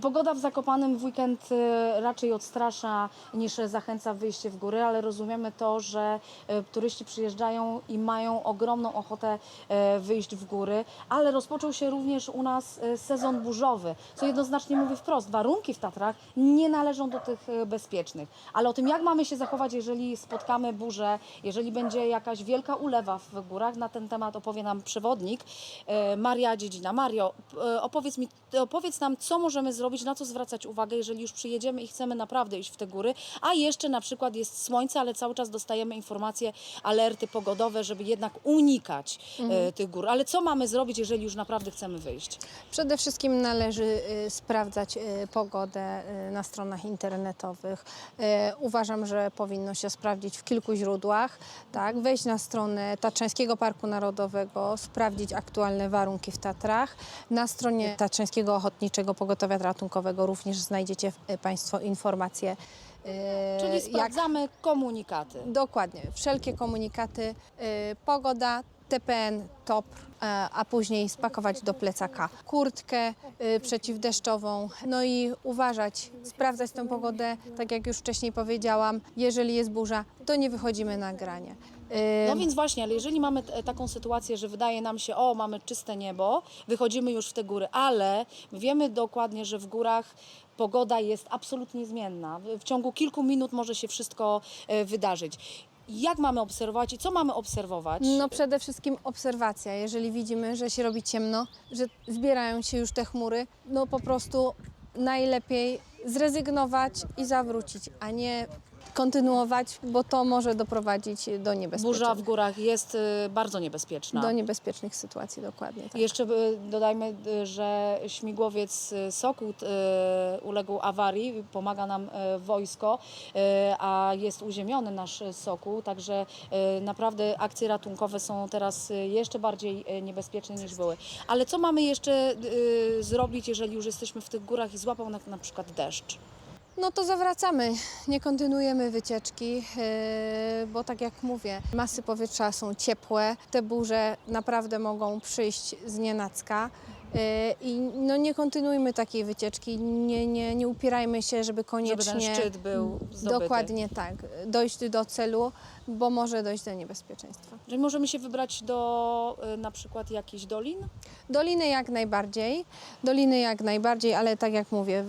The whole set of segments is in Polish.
Pogoda w Zakopanem w weekend e, raczej odstrasza niż zachęca wyjście w góry, ale rozumiemy to, że e, turyści przyjeżdżają i mają ogromną ochotę e, wyjść w góry, ale rozpoczął się również u nas sezon burzowy, co jednoznacznie mówi wprost, warunki w Tatrach nie należą do tych bezpiecznych, ale o tym jak mamy się zachować, jeżeli spotkamy burzę, jeżeli będzie jakaś wielka ulewa w górach, na ten temat opowie nam przewodnik Maria Dziedzina. Mario, opowiedz, mi, opowiedz nam, co możemy zrobić, na co zwracać uwagę, jeżeli już przyjedziemy i chcemy naprawdę iść w te góry, a jeszcze na przykład jest słońce, ale cały czas dostajemy informacje, alerty pogodowe, żeby jednak unikać e, tych gór. Ale co mamy zrobić, jeżeli już naprawdę chcemy wyjść? Przede wszystkim należy y, sprawdzać y, pogodę y, na stronach internetowych. Uważam, że powinno się sprawdzić w kilku źródłach. Tak? Wejść na stronę Tatrzańskiego Parku Narodowego, sprawdzić aktualne warunki w Tatrach. Na stronie Tatrzańskiego Ochotniczego Pogotowia Ratunkowego również znajdziecie y, Państwo informacje. y, Czyli jak sprawdzamy komunikaty. Dokładnie. Wszelkie komunikaty, y, pogoda, TPN, TOP, e, a później spakować do plecaka kurtkę y, przeciwdeszczową. No i uważać, sprawdzać tę pogodę. Tak jak już wcześniej powiedziałam, jeżeli jest burza, to nie wychodzimy na granie. Y, No więc właśnie, ale jeżeli mamy taką sytuację, że wydaje nam się, o, mamy czyste niebo, wychodzimy już w te góry, ale wiemy dokładnie, że w górach pogoda jest absolutnie zmienna. W- ciągu kilku minut może się wszystko e, wydarzyć. Jak mamy obserwować i co mamy obserwować? No przede wszystkim obserwacja. Jeżeli widzimy, że się robi ciemno, że zbierają się już te chmury, no po prostu najlepiej zrezygnować i zawrócić, a nie kontynuować, bo to może doprowadzić do Burza niebezpiecznych, w górach jest e, bardzo niebezpieczna. do niebezpiecznych sytuacji, dokładnie. Tak. Jeszcze y, dodajmy, y, że śmigłowiec y, Sokół y, uległ awarii, pomaga nam y, wojsko, y, a jest uziemiony nasz Sokół, także y, naprawdę akcje ratunkowe są teraz y, jeszcze bardziej y, niebezpieczne niż były. Ale co mamy jeszcze y, zrobić, jeżeli już jesteśmy w tych górach i złapał na, na przykład deszcz? No to zawracamy, nie kontynuujemy wycieczki, yy, bo tak jak mówię, masy powietrza są ciepłe, te burze naprawdę mogą przyjść z nienacka. yy, I no nie kontynuujmy takiej wycieczki, nie, nie, nie upierajmy się, żeby koniecznie... Żeby ten szczyt był zdobyty. Dokładnie tak, dojść do celu, bo może dojść do niebezpieczeństwa. Czyli możemy się wybrać do y, na przykład jakichś dolin? Doliny jak najbardziej, doliny jak najbardziej, ale tak jak mówię,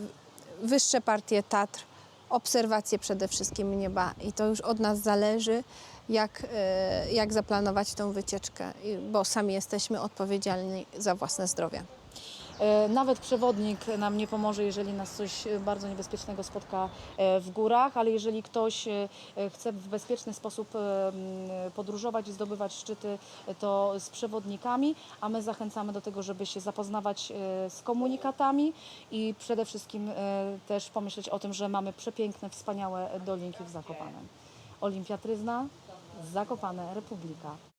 wyższe partie Tatr, obserwacje przede wszystkim nieba i to już od nas zależy, jak, e, jak zaplanować tą wycieczkę, bo sami jesteśmy odpowiedzialni za własne zdrowie. E, Nawet przewodnik nam nie pomoże, jeżeli nas coś e, bardzo niebezpiecznego spotka e, w górach, ale jeżeli ktoś chce w bezpieczny sposób podróżować i zdobywać szczyty, to z przewodnikami, a my zachęcamy do tego, żeby się zapoznawać z komunikatami i przede wszystkim też pomyśleć o tym, że mamy przepiękne, wspaniałe dolinki w Zakopanem. Olimpia Tryzna, Zakopane, Republika.